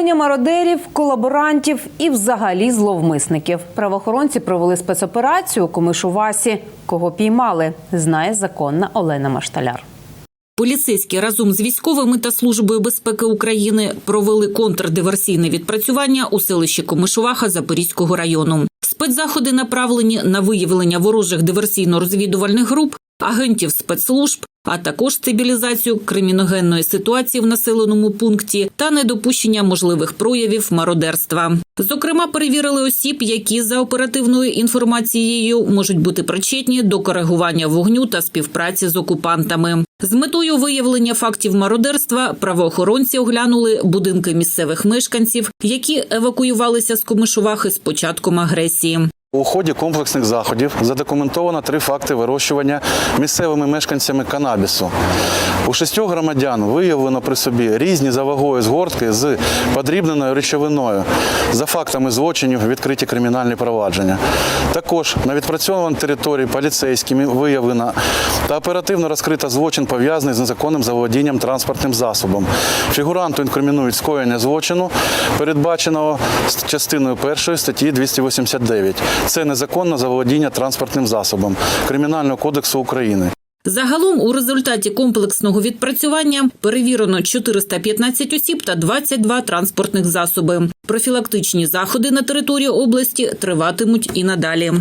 Виявлення мародерів, колаборантів і взагалі зловмисників. Правоохоронці провели спецоперацію у Комишувасі. Кого піймали, знає законна Олена Машталяр. Поліцейські разом з військовими та службою безпеки України провели контрдиверсійне відпрацювання у селищі Комишуваха Запорізького району. Спецзаходи направлені на виявлення ворожих диверсійно-розвідувальних груп, агентів спецслужб, а також стабілізацію криміногенної ситуації в населеному пункті та недопущення можливих проявів мародерства. Зокрема, перевірили осіб, які за оперативною інформацією можуть бути причетні до коригування вогню та співпраці з окупантами. З метою виявлення фактів мародерства правоохоронці оглянули будинки місцевих мешканців, які евакуювалися з Комишувахи з початком агресії. У ході комплексних заходів задокументовано три факти вирощування місцевими мешканцями канабісу. У шістьох громадян виявлено при собі різні за вагою згортки з подрібненою речовиною. За фактами злочинів відкриті кримінальні провадження. Також на відпрацьованій території поліцейськими виявлено та оперативно розкрито злочин пов'язаний з незаконним заволодінням транспортним засобом. Фігуранту інкримінують скоєння злочину, передбаченого частиною першої статті 289. Це незаконне заволодіння транспортним засобом Кримінального кодексу України. Загалом у результаті комплексного відпрацювання перевірено 415 осіб та 22 транспортних засоби. Профілактичні заходи на території області триватимуть і надалі.